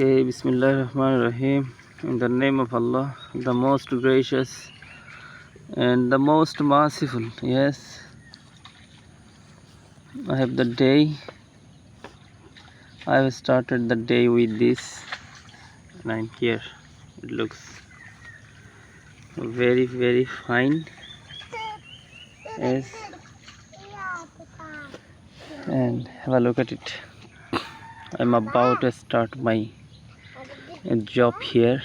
Okay, Bismillah Rahman Rahim. In the name of Allah, the most gracious and the most merciful. Yes, I have the day. I have started the day with this, and I'm here. It looks very, very fine. Yes, and have a look at it. I'm about to start my uh, job here.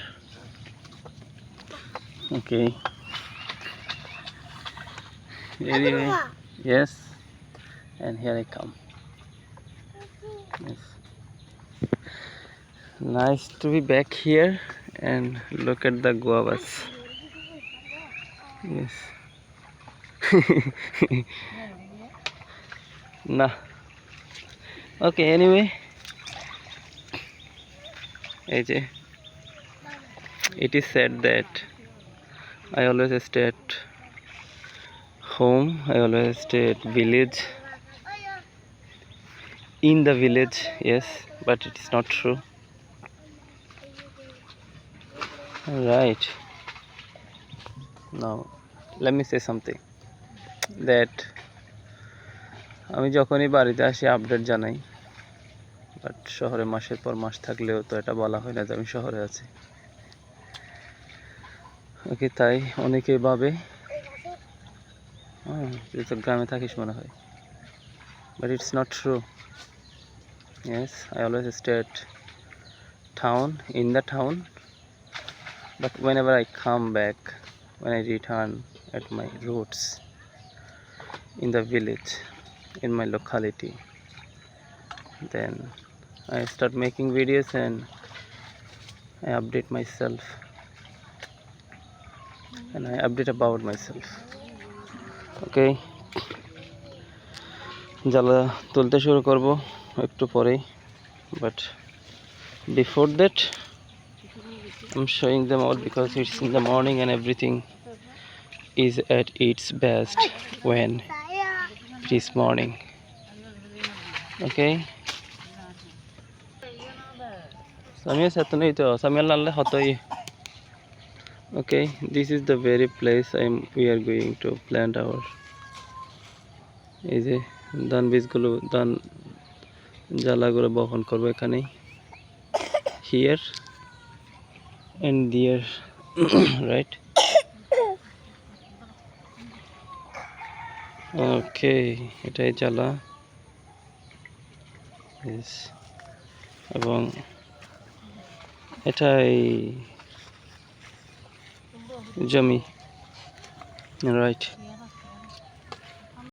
Okay. Anyway, yes, and here I come. Yes. Nice to be back here and look at the guavas. Yes. nah. Okay, anyway. এই যে it is sad that I always state home I always state village in the village yes but it is not true right now let me say something that আমি যখনই বাড়িতে আসি update জানাই। But শহরে মাসের পর মাস থাকলেও তো এটা বলা হয় না যে আমি শহরে আছি। ওকে তাই অনেকে ভাবে হ্যাঁ তুই তো গ্রামে থাকিস মনে হয়। But it's not true I always stay at town in the town but whenever I come back when I return at my roots in the village, in my locality, then I start making videos and I update myself and I update about myself. Okay. জ্বালা তুলতে শুরু করব একটু পরেই but before that I'm showing them all because it's in the morning and everything is at its best when it is morning. Okay. Samia satuna ito. Samia lalle hotoi. Okay, this is the very place I'm we are going to plant our এই যে ধান বীজগুলো ধান জ্বালাগুলো বহন করব এখানেই here and there right okay এটাই জ্বালা yes এবং এটাই জমি রাইট